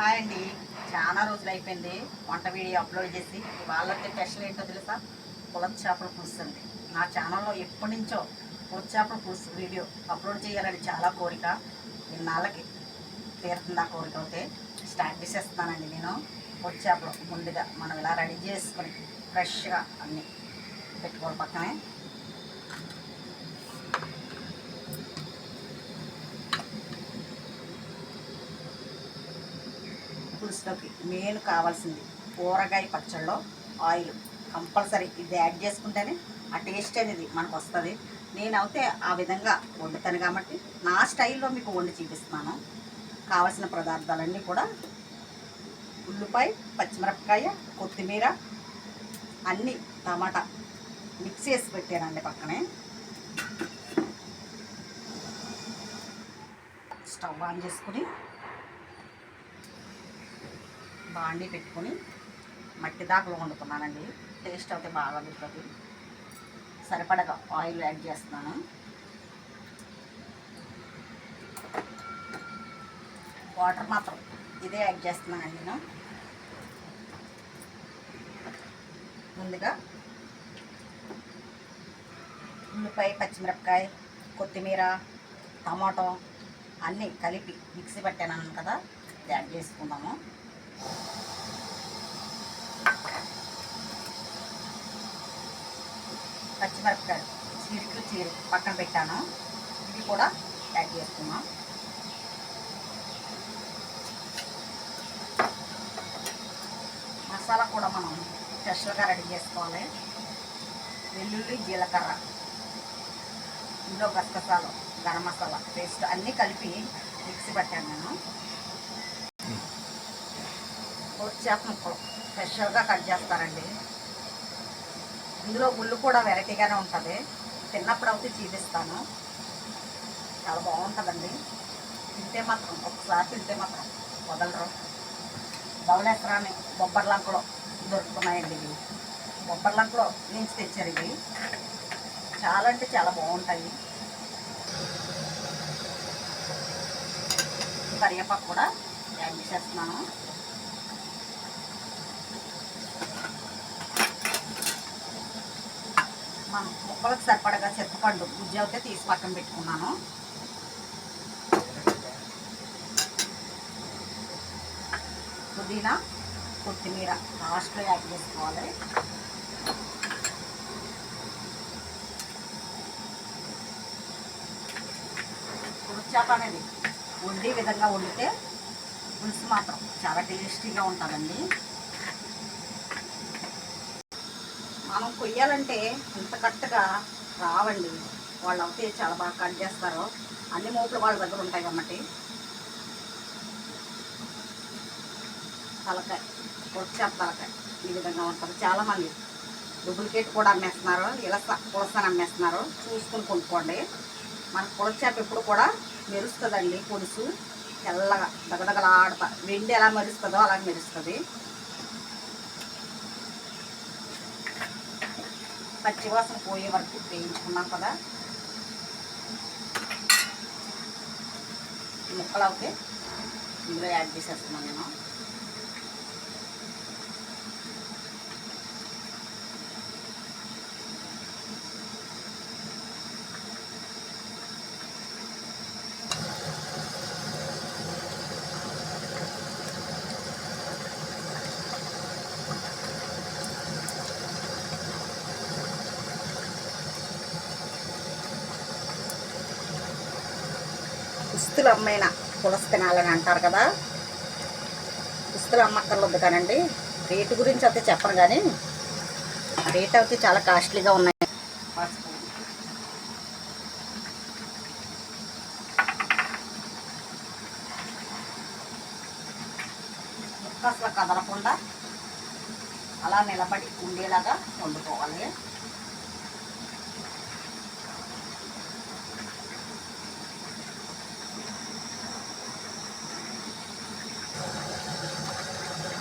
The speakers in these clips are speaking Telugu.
హాయ్ అండి చాలా రోజులు అయిపోయింది వంట వీడియో అప్లోడ్ చేసి వాళ్ళకి స్పెషల్ ఏంటో తెలుసా? పులం చేపల పులుసు అండి. నా ఛానల్లో ఎప్పటి నుంచో పులస చేపల పులుసు వీడియో అప్లోడ్ చేయాలని చాలా కోరిక. ఇన్నాళ్ళకి తీరుతుంది ఆ కోరిక అయితే. స్టార్ట్ చేసేస్తున్నానండి నేను. పులస చేపలు ముందుగా మనం ఇలా రెడీ చేసుకొని ఫ్రెష్గా అన్నీ పెట్టుకోవాలి పక్కనే. పులుసులోకి మెయిన్ కావాల్సింది కూరగాయ పచ్చళ్ళలో ఆయిల్. కంపల్సరీ ఇది యాడ్ చేసుకుంటేనే ఆ టేస్ట్ అనేది మనకు వస్తుంది. నేనైతే ఆ విధంగా వండుతాను కాబట్టి నా స్టైల్లో మీకు వండి చూపిస్తున్నాను. కావలసిన పదార్థాలన్నీ కూడా ఉల్లిపాయ పచ్చిమిరపకాయ కొత్తిమీర అన్నీ టమాటా మిక్స్ చేసి పెట్టానండి పక్కనే. స్టవ్ ఆన్ చేసుకుని బాండి పెట్టుకొని మట్టి దాకలో వండుకున్నానండి టేస్ట్ అయితే బాగా దొరుకుతుంది. సరిపడగా ఆయిల్ యాడ్ చేస్తున్నాను. వాటర్ మాత్రం ఇదే యాడ్ చేస్తున్నానండి నేను. ముందుగా ఉల్లిపాయ పచ్చిమిరపకాయ కొత్తిమీర టమాటో అన్నీ కలిపి మిక్సీ పెట్టాను కదా యాడ్ చేసుకుందాము. పచ్చిమిరపకాయలు చీరికలు చీరి పక్కన పెట్టాను. ఇది కూడా యాడ్ చేసుకున్నాం మసాలా కూడా మనం ఫ్రెష్గా రెడీ చేసుకోవాలి. వెల్లుల్లి జీలకర్ర ఇందులో గసగసాలు గరం మసాలా పేస్ట్ అన్నీ కలిపి మిక్సీ పట్టాను నేను. చేప ముక్కలు స్పెషల్గా కట్ చేస్తారండి. ఇందులో గుళ్ళు కూడా వెరైటీగానే ఉంటుంది. తిన్నప్పుడు అయితే చూపిస్తాను. చాలా బాగుంటుందండి. తింటే మాత్రం ఒకసారి తింటే మాత్రం వదలరు. ధవళేశ్వరాన్ని బొబ్బర్లంకలో దొరుకుతున్నాయండి ఇవి. బొబ్బర్లంకలో నుంచి తెచ్చారు ఇవి. చాలా అంటే చాలా బాగుంటాయి. కరివేపాకు కూడా యాడ్ చేస్తున్నాను. మనం ముక్కలకు సరిపడగా చింతపండు గుజ్జు అయితే తీసి పక్కన పెట్టుకున్నాను. పుదీనా కొత్తిమీర లాస్ట్లో యాడ్ చేసుకోవాలి. పులుచాప అనేది వండే విధంగా వండితే పులుసు మాత్రం చాలా టేస్టీగా ఉంటుందండి. మనం కొయ్యాలంటే ఇంత కరెక్ట్గా రావండి. వాళ్ళు అయితే చాలా బాగా కట్ చేస్తారు. అన్ని మూపులు వాళ్ళ దగ్గర ఉంటాయి కాబట్టి. తలకాయ కొచ్చేప తలకాయ ఈ విధంగా ఉంటుంది. చాలామంది డూప్లికేట్ కూడా అమ్మేస్తున్నారు. ఇలా పులసని అమ్మేస్తున్నారు. చూసుకుని కొనుక్కోండి. మన పులచేప ఎప్పుడు కూడా మెరుస్తుందండి. పులుసు తెల్లగా దగదగలాడతా. వెండి ఎలా మెరుస్తుందో అలా మెరుస్తుంది. పచ్చివాసన పోయే వరకు వేయించుకున్నాం కదా. ముక్కలు అవుతే ఇందులో యాడ్ చేసేస్తున్నాను నేను. పుస్తులు అమ్మైన పులస తినాలని అంటారు కదా. పుస్తులు అమ్మక్కర్లేదు కానండి. రేటు గురించి అయితే చెప్పను కానీ రేట్ అయితే చాలా కాస్ట్లీగా ఉన్నాయి. ముక్క అసలు కదలకుండా అలా నిలబడి ఉండేలాగా వండుకోవాలి.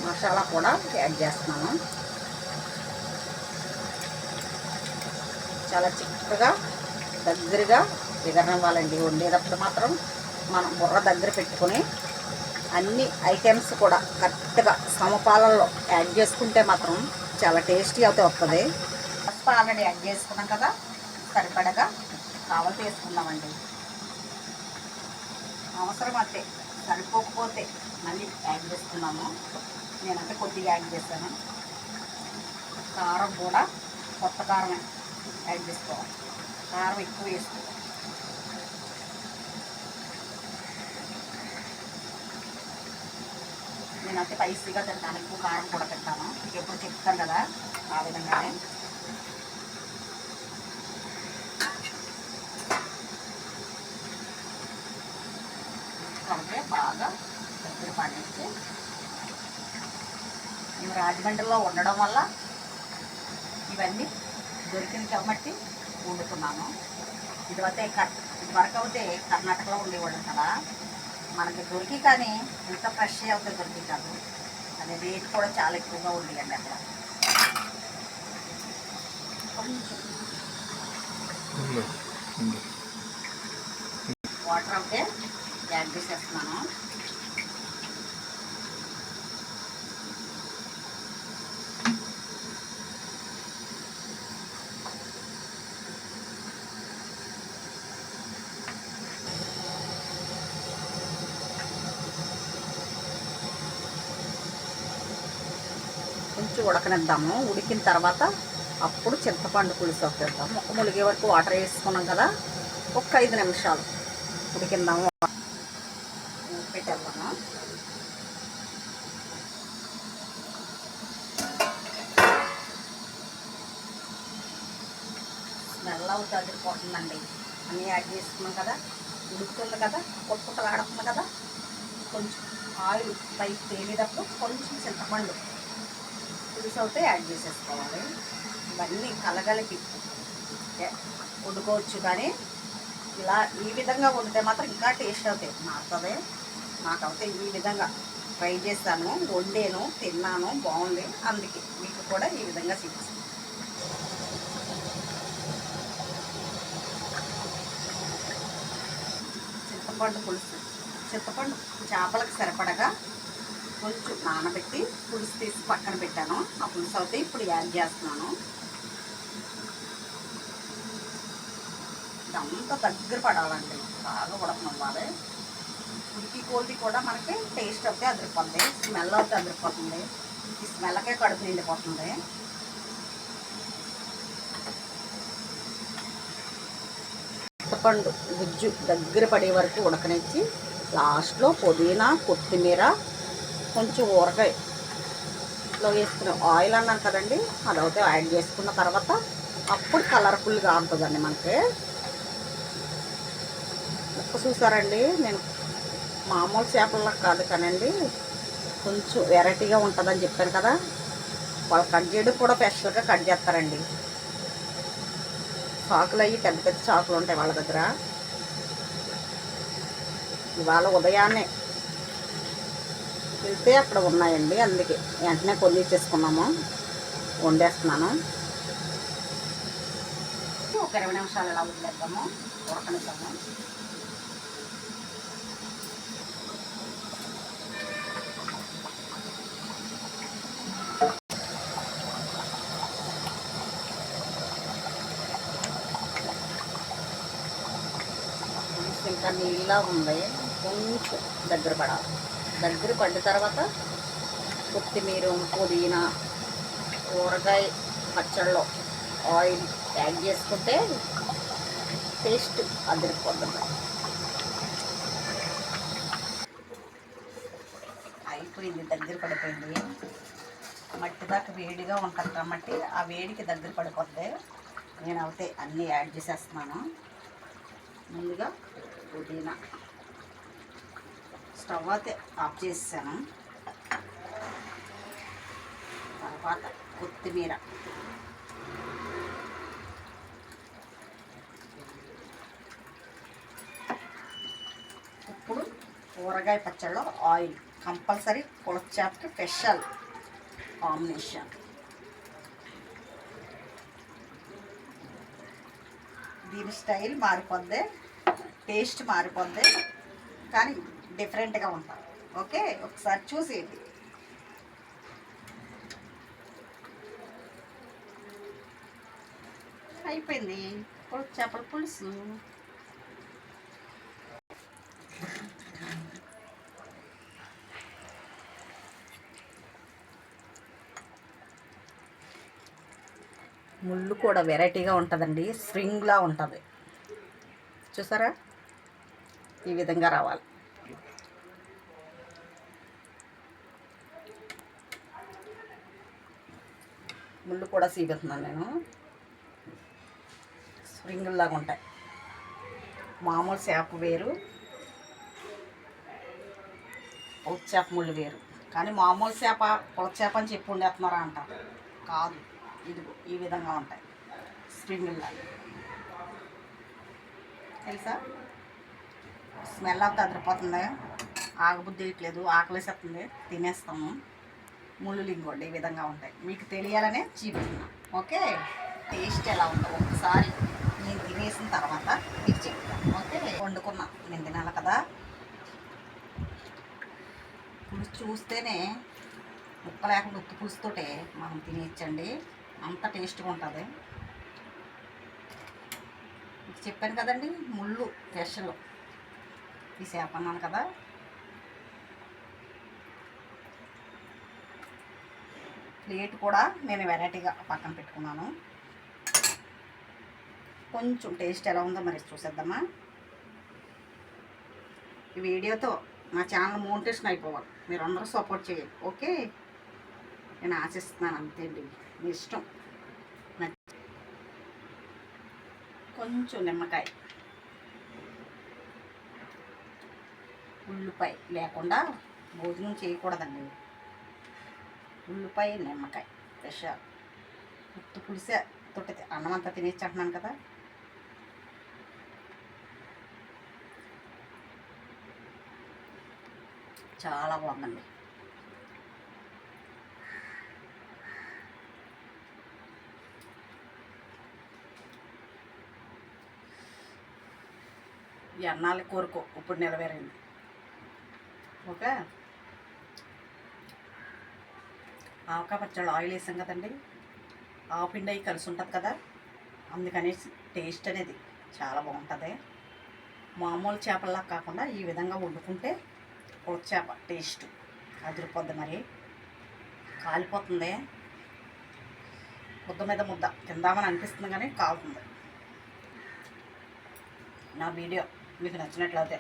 మసాలా కూడా యాడ్ చేస్తున్నాను. చాలా చిక్కగా దగ్గరగా ఎగరనివ్వాలండి. వండేటప్పుడు మాత్రం మనం బుర్ర దగ్గర పెట్టుకొని అన్ని ఐటమ్స్ కూడా కరెక్ట్గా సమపాలల్లో యాడ్ చేసుకుంటే మాత్రం చాలా టేస్టీ అయితే వస్తుంది పసుపు ఆల్రెడీ యాడ్ చేసుకున్నాం కదా సరిపడగా కావాలి వేసుకుందామండి. అవసరం అయితే సరిపోకపోతే మళ్ళీ యాడ్ చేసుకున్నాము నేనంటే కొద్దిగా యాడ్ చేశాను కారం కూడా కొత్త కారమే యాడ్ చేసుకోవాలి. కారం ఎక్కువ వేసుకోవాలి. నేనైతే స్పైసీగా తింటాను ఎక్కువ కారం కూడా తింటాను. ఎప్పుడు చెప్తాను కదా ఆ విధంగానే. అంటే బాగా దగ్గర పండించి మేము రాజమండ్రిలో ఉండడం వల్ల ఇవన్నీ దొరికింది కాబట్టి వండుతున్నాను. ఇదివైతే ఇదివరకు అయితే కర్ణాటకలో ఉండేవాళ్ళం కదా. మనకి దొరికి కానీ ఇంత ఫ్రెష్ అవుతే దొరికి కాదు. అది రేట్ కూడా చాలా ఎక్కువగా ఉండేయండి అక్కడ. వాటర్ అయితే యాడ్ చేసేస్తున్నాను కొంచెం ఉడకనిద్దాము. ఉడికిన తర్వాత అప్పుడు చింతపండు పులుసు వేద్దాం ఒక ములిగే వరకు వాటర్ వేసుకున్నాం కదా ఒక ఐదు నిమిషాలు ఉడికిందాము. పెట్టేద్దాము. స్మెల్ అవుతుంది అదిరిపోతుందండి. అన్నీ యాడ్ చేసుకున్నాం కదా ఉడుకుతుంది కదా పొట్టులు ఆడుతుంది కదా. కొంచెం ఆయిల్ పైకి తేలేటప్పుడు కొంచెం చింతపండు పులుసు అయితే యాడ్ చేసేసుకోవాలి. ఇవన్నీ కలగలిపి వండుకోవచ్చు కానీ ఇలా ఈ విధంగా వండితే మాత్రం ఇంకా టేస్ట్ అవుతాయి. మారుతుంది నాకైతే ఈ విధంగా ట్రై చేశాను వండాను తిన్నాను బాగుంది. అందుకే మీకు కూడా ఈ విధంగా చూపిస్తాను. చింతపండు పులుసు చింతపండు చేపలకు సరిపడగా కొంచెం నానబెట్టి పులుసు తీసి పక్కన పెట్టాను. ఆ పులుసు అయితే ఇప్పుడు యాడ్ చేస్తున్నాను. ఇదంతా దగ్గర పడాలండి. బాగా ఉడకనివ్వాలి. ఉడికి కోల్ది కూడా మనకి టేస్ట్ అయితే అదిరిపోతుంది స్మెల్ అయితే అదిరిపోతుంది. ఈ స్మెల్కే కడుపు నిండిపోతుంది. చింతపండు గుజ్జు దగ్గర పడే వరకు ఉడకనిచ్చి లాస్ట్లో పుదీనా కొత్తిమీర కొంచెం ఊరగాయలో వేసుకునే ఆయిల్ అన్నాను కదండి అదైతే యాడ్ చేసుకున్న తర్వాత అప్పుడు కలర్ఫుల్గా ఉంటుందండి మనకి. ఉప్పు చూసారండి? నేను మామూలు చేపల్లో కాదు కానండి కొంచెం వెరైటీగా ఉంటుందని చెప్పాను కదా. వాళ్ళు కట్ చేయడం కూడా స్పెషల్గా కట్ చేస్తారండి. చాకులు అయ్యి పెద్ద పెద్ద చాకులు ఉంటాయి వాళ్ళ దగ్గర. ఇవాళ ఉదయాన్నే వెళ్తే అక్కడ ఉన్నాయండి. అందుకే వెంటనే కొన్ని చేసుకున్నాము వండేస్తున్నాను. ఒక ఇరవై నిమిషాలు అలా వదిలేద్దాము. ఉడకనిద్దాము ఇంకా నీళ్ళ ఉంది. కొంచెం దగ్గర పడాలి. దగ్గర పడిన తర్వాత కొత్తిమీర పుదీనా ఊరగాయ పచ్చళ్ళలో ఆయిల్ యాడ్ చేసుకుంటే టేస్ట్ అదిరిపోతుంది. అయిపోయింది దగ్గర పడిపోయింది. మట్టి దాకా వేడిగా ఉంటుంది కాబట్టి ఆ వేడికి దగ్గర పడిపోద్ది. నేను అయితే అన్నీ యాడ్ చేసేస్తున్నాను. ముందుగా పుదీనా. స్టవ్ అయితే ఆఫ్ చేసాను తర్వాత కొత్తిమీర. ఇప్పుడు కూరగాయ పచ్చళ్ళలో ఆయిల్ కంపల్సరీ పులస స్పెషల్ కాంబినేషన్. దీని స్టైల్ మారిపోద్ది టేస్ట్ మారిపోద్ది కానీ డిఫరెంట్గా ఉంటారు ఓకే? ఒకసారి చూసేయండి. అయిపోయింది. ఇప్పుడు చేపల పులుసు. ముళ్ళు కూడా వెరైటీగా ఉంటుందండి. స్ప్రింగ్లా ఉంటుంది. చూసారా? ఈ విధంగా రావాలి. ముళ్ళు కూడా చూపిస్తున్నాను నేను. స్ప్రింగుల్లాగా ఉంటాయి. మామూలు చేప వేరు. పొల చేప ముళ్ళు వేరు. కానీ మామూలు చేప పొల చేప అని చెప్పి ఉండేస్తున్నారా అంట. కాదు. ఇదిగో ఈ విధంగా ఉంటాయి. స్ప్రింగుల్లాగా తెలుసా? స్మెల్ అంతా అదిరిపోతుంది. ఆగబుద్ధి వేయట్లేదు ఆకలేసేస్తుంది. తినేస్తాము. ముళ్ళు ఇంకోండి ఈ విధంగా ఉంటాయి. మీకు తెలియాలనే చూపిస్తున్నాం. ఓకే? టేస్ట్ ఎలా ఉందో ఒకసారి నేను తినేసిన తర్వాత మీకు చెప్తాను ఓకే? వండుకున్నా. నేను తినాలి కదా? పులుసు చూస్తేనే ఉప్పు లేకుండా ఉప్పు పులుసుతోటే మనం తినేయచ్చండి. అంత టేస్ట్గా ఉంటుంది. మీకు చెప్పాను కదండి ముళ్ళు స్పెషల్ ఈ చేప అన్నాను కదా? ప్లేట్ కూడా నేను వెరైటీగా పక్కన పెట్టుకున్నాను. కొంచెం టేస్ట్ ఎలా ఉందో మరి చూసేద్దామా? ఈ వీడియోతో నా ఛానల్ మోనిటేషన్ అయిపోవాలి. మీరు అందరూ సపోర్ట్ చేయాలి ఓకే? నేను ఆశిస్తున్నాను అంతే అండి. మీ ఇష్టం. కొంచెం నిమ్మకాయ. ఉల్లిపాయ లేకుండా భోజనం చేయకూడదండి. ఉల్లిపాయ నిమ్మకాయ ఫ్రెష్ ఉత్తు పులిసే తొట్టి అన్నం అంతా తినేసి అంటున్నాను కదా. చాలా బాగుందండి. ఎన్నాళ్ళ కోరుకో. ఇప్పుడు నెరవేరింది. ఓకే? ఆవకాయ పచ్చళ్ళు ఆయిల్ వేసాం కదండి. ఆవు అయి అవి కలిసి ఉంటుంది కదా. అందుకనేసి టేస్ట్ అనేది చాలా బాగుంటుంది. మామూలు చేపల్లా కాకుండా ఈ విధంగా వండుకుంటే పొడి చేప టేస్ట్ అదిరిపోద్ది మరి. కాలిపోతుంది. ముద్ద మీద ముద్ద తిందామని అనిపిస్తుంది కానీ కాలుతుంది. నా వీడియో మీకు నచ్చినట్లయితే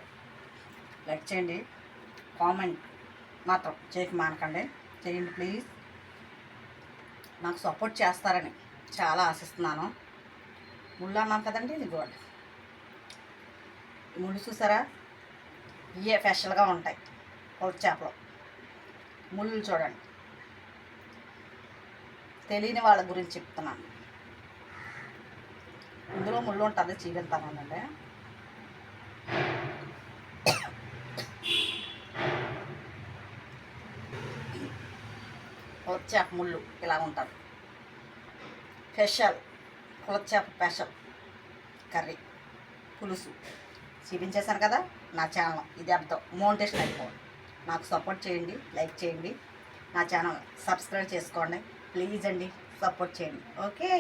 లైక్ చేయండి. కామెంట్ మాత్రం చేయక మానకండి. చేయండి ప్లీజ్. నాకు సపోర్ట్ చేస్తారని చాలా ఆశిస్తున్నాను. ముళ్ళు అన్నాను కదండి ఇది చూడండి ముళ్ళు చూసారా? ఇవే స్పెషల్గా ఉంటాయి పొడి చేపలు. ముళ్ళు చూడండి. తెలియని వాళ్ళ గురించి చెప్తున్నాను. ఇందులో ముళ్ళు ఉంటుంది చీగెళ్తానండి కులచేప ముళ్ళు ఇలా ఉంటుంది స్పెషల్ కులచేప స్పెషల్ కర్రీ పులుసు. చూపించేశాను కదా నా ఛానల్ ఇది అర్థం మోనిటేషన్ అయిపోవాలి. నాకు సపోర్ట్ చేయండి లైక్ చేయండి. నా ఛానల్ సబ్స్క్రైబ్ చేసుకోండి. ప్లీజ్ అండి సపోర్ట్ చేయండి. ఓకే.